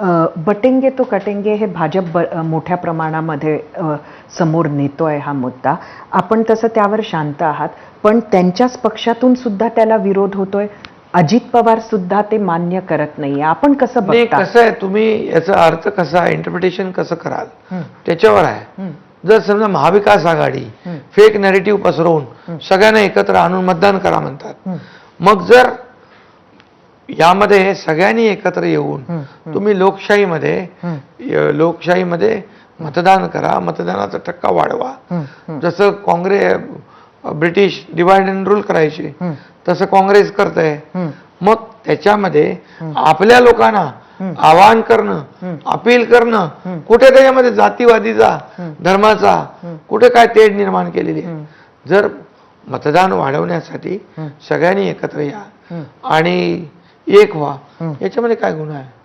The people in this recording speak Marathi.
बटेंगे तो कटेंगे हे भाजप ब मोठ्या प्रमाणामध्ये समोर नेतोय हा मुद्दा. आपण तसं त्यावर शांत आहात. पण त्यांच्याच पक्षातून सुद्धा त्याला विरोध होतोय. अजित पवार सुद्धा ते मान्य करत नाहीये. आपण कसं बघता? कसं आहे तुम्ही याचा अर्थ कसा इंटरप्रिटेशन कसं कराल? त्याच्यावर आहे. जर समजा महाविकास आघाडी फेक नॅरेटिव्ह पसरवून सगळ्यांना एकत्र आणून मतदान करा म्हणतात. मग जर यामध्ये सगळ्यांनी एकत्र येऊन तुम्ही लोकशाहीमध्ये लोकशाहीमध्ये मतदान करा मतदानाचा टक्का वाढवा. जसं Congress British divide and rule करायचे तसं काँग्रेस करत आहे मग त्याच्यामध्ये आपल्या लोकांना आवाहन करणं अपील करणं कुठे त्याच्यामध्ये जातीवादीचा धर्माचा कुठे काय तेढ निर्माण केलेली आहे. जर मतदान वाढवण्यासाठी सगळ्यांनी एकत्र या. आणि एक व्हा. याच्यामध्ये काय गुन्हा आहे?